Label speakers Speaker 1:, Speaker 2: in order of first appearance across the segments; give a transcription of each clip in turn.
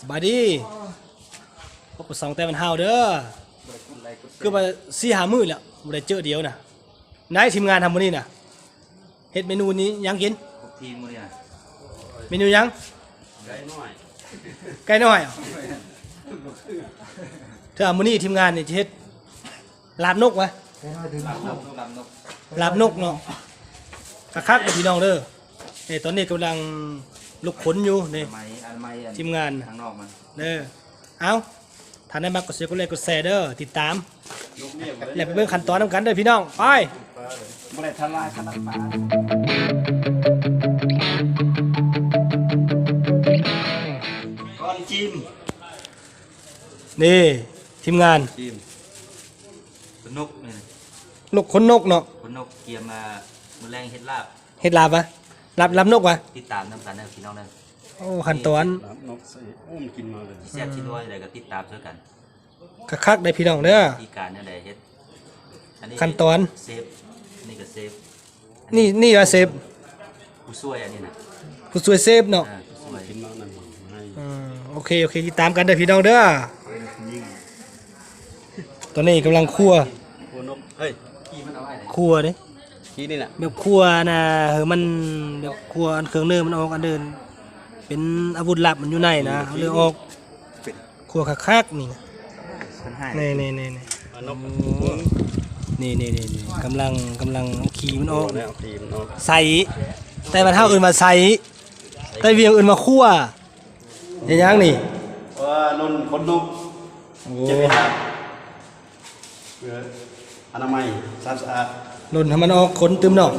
Speaker 1: สบายดีพบกับสองแต่มันเฮาเด้อคือว่าสี่หามื้อแล้วบ่ได้เจอเดียวน่ะนายทีมงานทำมื้อนี้น่ะเฮ็ดเมนูนี้ยังกิน
Speaker 2: พวกทีมมือเนี่ย
Speaker 1: เมนูยัง
Speaker 2: ไก่น้อย
Speaker 1: ไก่น้อยเหรอถ้ามื้อนี้ทีมงานนี่จะเฮ็ดลาบนกวะ
Speaker 2: ลำนกลำนก
Speaker 1: ลาบนกเนาะคักๆเด้อพี่น้องเด้อนี่ตอนนี้กำลัง ลุกขนอยู่นี่
Speaker 2: ไม้อันไม้อัน
Speaker 1: ทีมงาน
Speaker 2: ทางนอกมัน
Speaker 1: เด้อเอาถ้าได้มากกดเสียกดไลค์กดแชร์เด้อติดตามแล้วไปเบิ่งขั้นตอนนํกันเด้อพี่น้องไป
Speaker 2: บ่ได้ทลายขนาดปลาก้อนจิ้ม
Speaker 1: นี่ทีมงาน
Speaker 2: จิ้มขนนกนี่
Speaker 1: นกขนนกเนาะ
Speaker 2: ขนนกเกียมมามือแรงเฮ็ดลาบ
Speaker 1: เฮ็ดลาบวะ ลาบลาบนกวะ
Speaker 2: ติดตามน้ำกันนะพี่น้องนะ
Speaker 1: โอ้ขั้นตอน
Speaker 3: น้ำนกใส่โอ้มนกินมาเลย
Speaker 2: ที่แซ่บที่ด้วยอะไรก็ติดตามช่วยกัน
Speaker 1: คักๆได้อพี่น้องเด้อ
Speaker 2: ที่การเนี่ยใดเฮ็ดอันนี้
Speaker 1: ขั้นตอน
Speaker 2: เซฟนี่ก็เซฟ
Speaker 1: นี่นี่ว่าเซฟ
Speaker 2: ผู้ช่วยอันนี้นะ
Speaker 1: ผู้ช่วยเซฟเนาะ
Speaker 2: อ่าผู้ช่วย
Speaker 3: กินมานั่นให้
Speaker 1: อืมโอเคโอเคติดตามกันเด้อพี่น้องเด้อตอนนี้กำลังคั่ว
Speaker 3: โอ้นกเฮ้ย
Speaker 2: ขี้มันเอาไว้ไหน
Speaker 1: คั่วเด้
Speaker 3: ขี้นี่น่ะ
Speaker 1: แบบคั่วนะเออมันแบบคั่วอันเครื่องเนื้อมันออกอันเดิน เป็นอาวุธลับมันอยู่ในนะเอาเลยออกคั่วคักๆนี่นะ
Speaker 2: มันให้
Speaker 1: นี่นี่นี่นี่
Speaker 3: เอานก
Speaker 1: นี่นี่นี่นี่กำลังกำลังเอาขี้มันออก
Speaker 3: แล้วทีมนก
Speaker 1: ใส่แต่มาเท่าอื่นมาใส่แต่เวียงอื่นมาคั่วเห็นยังนี่
Speaker 3: ว่านนคนนก
Speaker 1: โอ้
Speaker 3: เจ็บไปหาเพื่ออนามัยสะอาดสะอาด
Speaker 1: หล่นให้มันออกขนตึมดอก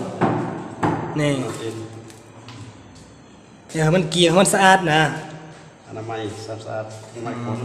Speaker 1: นี่
Speaker 3: เอ็น
Speaker 1: เดี๋ยวให้มันเกลี่ยให้มันสะอาดนะ
Speaker 3: อนามัยสะอาดสะอาดอนามัยคน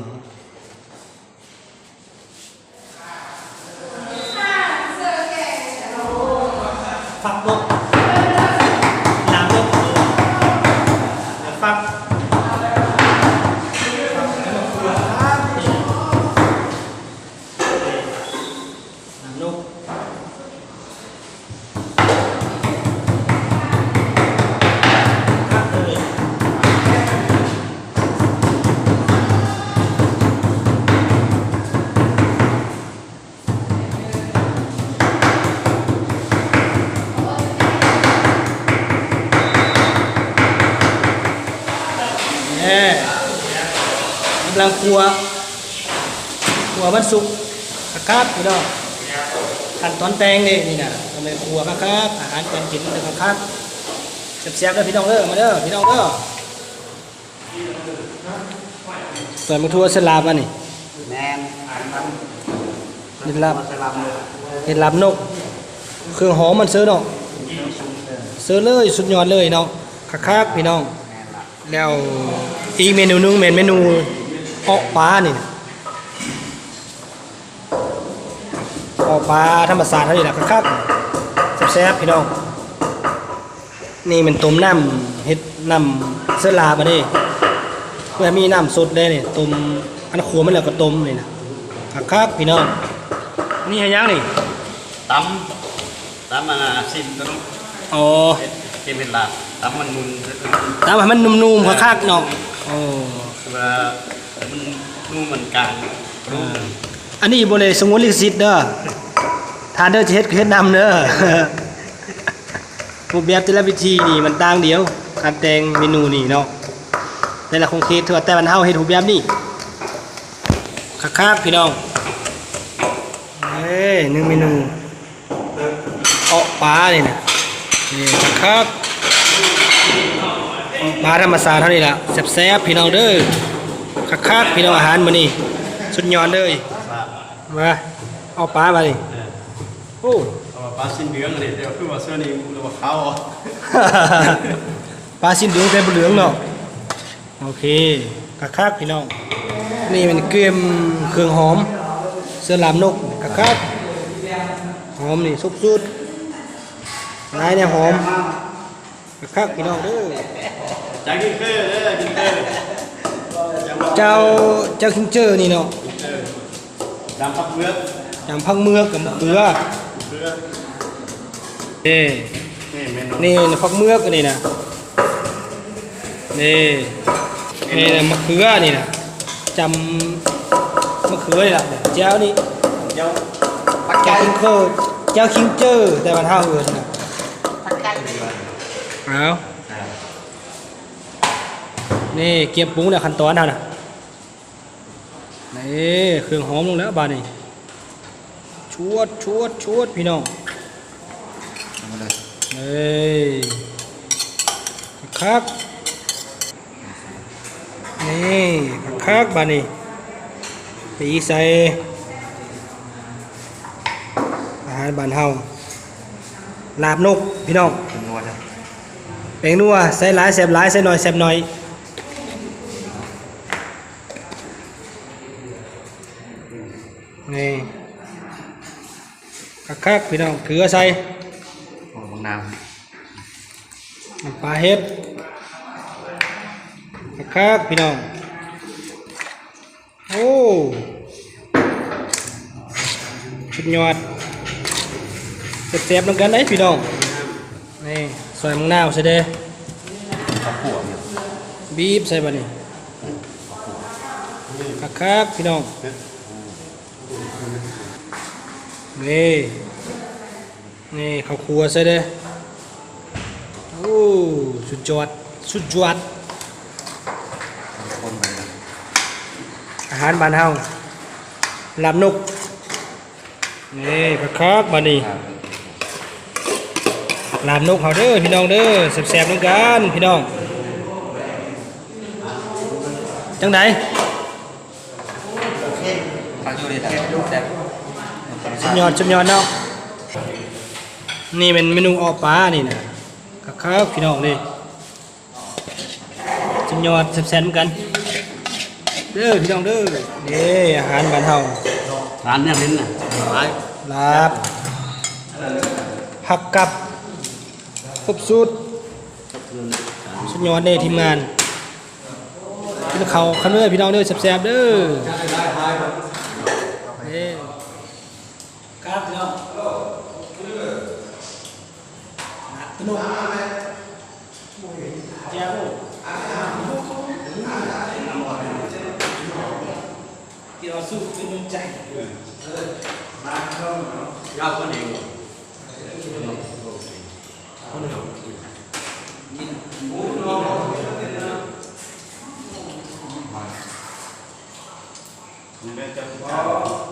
Speaker 1: ลังคัวคัวมันสุกคักๆพี่น้องขั้นตอนแตงนี่นี่นะกำลังครัวคักๆอาหารการกินมันคักๆแซ่บๆเด้อพี่น้องเด้อมาเด้อพี่น้องเด้อเปิดมาทัวร์สลาบอะนี่
Speaker 2: แมนอันนั้น
Speaker 1: นี่ลาบ
Speaker 2: เห็
Speaker 1: ดลาบนก เครื่องหอมมันซื้อเนาะซื้อเลยสุดยอดเลยเนาะคักๆพี่น้องแล้วอีกเมนูนึงเป็นเมนู ออกปลานี่นะออกปลาธรรมศาสตร์เท่านี้แหละครับแซ่บๆพี่น้อง นี่มันต้มน้ำเฮ็ดน้ำเสื้อลาบมาดิเพื่อมีน้ำสดเลยนี่ต้มอันขัวมันแล้วก็ต้มนี่นะคักๆพี่น้อง นี่เฮ็ดหยังนี่
Speaker 3: ตำตำมันซิมตัวน้อง
Speaker 1: อ๋อ
Speaker 3: เฮ็ดเฮ็ดเป็นลาบตำมันมุน
Speaker 1: ตามให้มันนุ่มๆคักๆเนาะโอ้
Speaker 3: คือว่า มันนุ่มมันกลางรุ่ม
Speaker 1: อันนี้บ่ได้สงวนลิขสิทธิ์เด้อทานเด้อจะเฮ็ดก็เฮ็ดนำเด้อรูปแบบแต่ละวิธีนี่มันต่างเดียวการแต่งเมนูนี่เนาะแต่ละคงเคสเถื่อแต่มันเฮาเฮ็ดรูปแบบนี้คักๆพี่น้องเอ้ยหนึ่งเมนูเอาปลานี่นะนี่คักๆเอาปลาธรรมศาสตร์เท่านี้ล่ะแซ่บๆพี่น้องเด้อ คักๆพี่น้องอาหารมื้อนี้สุดยอดเลยมาเอาปลามาดิโอ้
Speaker 3: เอาปลาสิ้นเหลืองเลยเดี๋ยวคือว่าเสื้อนี้หรือว่าขาวอะ
Speaker 1: ปลาสิ้นเหลืองแต่บเหลืองเนาะโอเคคักคักๆพี่น้องนี่เป็นเกมเครื่องหอม เสื้อลามนกคักคักๆหอมนี่ซุบซุดลายเนี่ยหอมคักคักๆพี่น้องเด้อ
Speaker 3: จากกินเกลือเด้อกินเกลือ
Speaker 1: เจ้าเจ้าคิงเจอร์นี่เนาะ
Speaker 3: ดำปักเมือก
Speaker 1: ยำพังเมือกกับมะเขือ
Speaker 3: เกลือ
Speaker 1: เอ้
Speaker 3: นี่เมนู
Speaker 1: นี่พักเมือกอันนี่นะนี่นี่นะมะเขือนี่นะจำมะเขือนี่ล่ะเจ้านี่
Speaker 2: เดี๋ยวปัก
Speaker 1: เจ้า
Speaker 2: ไก่
Speaker 1: คิงเกอร์เจ้าคิงเจอร์แต่มันเท่าเอินนะ
Speaker 2: ปักไก่
Speaker 1: เอานี่เก็บปรุงเนี่ยขั้นตอนเอานะ นี่เครื่องหอมลงแล้วบาดนี่ชวดชวดชวดพี่น้อง
Speaker 2: มาเลย
Speaker 1: เฮ้ยคักๆนี่คักๆบาดนี่ตีใส่อาหารบ้านเฮาลาบนกพี่น้อง
Speaker 2: เป็นนัวจ้ะ
Speaker 1: แปลงนัวใส่หลายแซ่บหลายใส่หน่อยแซ่บหน่อย นี่คักๆพี่น้องเกลือใส่
Speaker 2: โอ้บางน้
Speaker 1: น้ำปลาเห็ดคักๆพี่น้องโอ้สุดยอดแซ่บๆน้ำกันได้พี่น้องนี่ซอยมังนาวใส่เด้ำ
Speaker 2: ข้าวขั่วเนี่ย
Speaker 1: บีบใส่บะนี่คักคักๆพี่น้อง นี่ นี่ข้าวครัวใส่เด้อโอ้สุดยอด สุดยอด
Speaker 2: คนไปนะ
Speaker 1: อาหารบ้านเฮาลาบนก นี่คักคักๆบะนี่ลาบนกเฮาเด้อพี่น้องเด้อแซ่บๆน้ำกันพี่น้อง จังได
Speaker 2: ข้าวชูดีแต่แต่
Speaker 1: สุดยอดสุดยอดเนาะนี่เป็นเมนูออกปลานี่นะครับพี่น้องนี่สุดยอดแซ่บๆเหมือนกันเด้อพี่น้องเด้อนี่อาหารบ้านเฮา
Speaker 3: ร้านเนี่ยลิ้นน่ะร้าย
Speaker 1: ลาบผักกับครบสูตรสุดยอดเด้ทีมงานกินข้าวคันเด้อพี่น้องเด้อแซ่บๆเด้อนี่ ครับพี่น้องสนุกแจ้วที่เราสู้เป็นดวงใจ
Speaker 3: ยา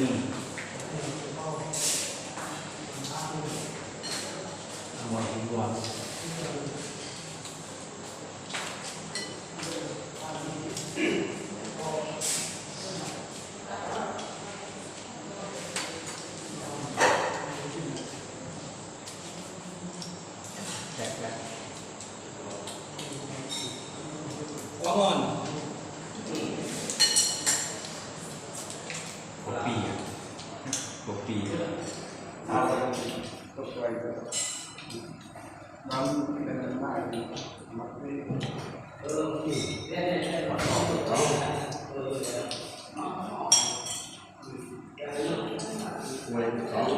Speaker 3: ตัวนี้หนึ่ง
Speaker 1: ว่าอ่อน
Speaker 4: กบปีอะกบปี
Speaker 3: เอาตกใจก็น้ำเป็นน้ำได้มักไม่เ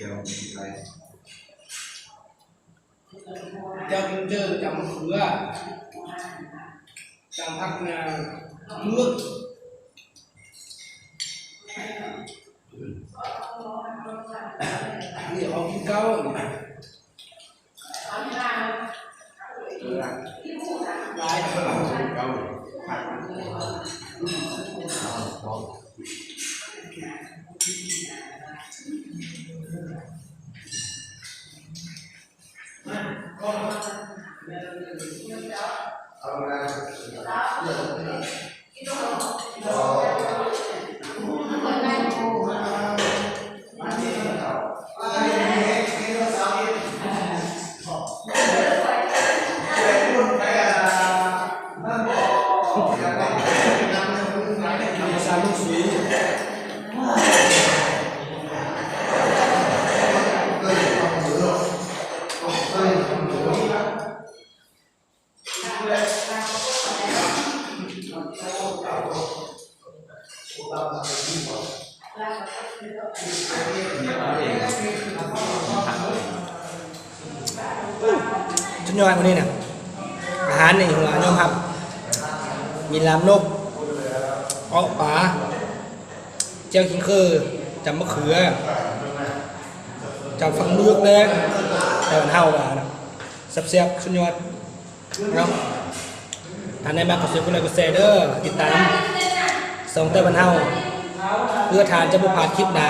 Speaker 3: ขา
Speaker 1: ชุดยอดนะอาหาร ชุดยอดคนนี้เนี่ยอาหารนี่หัวยอมครับ มีลามนกออปลาเจ้าขิงคือจำมะเขือจำฟังเลือกเลยแต่มันเท่าว่านะเสียบๆชุดยอดเนาะ ท่านในมากกดเสียบกุไลกดแชร์เด้อติดตามส่งเต้บันเท่าเพื่อทานจะบุพาคลิปหนา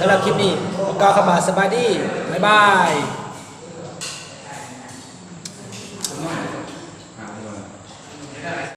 Speaker 1: สำหรับคลิปนี้ก็เข้ามาสบายดีบ๊ายบาย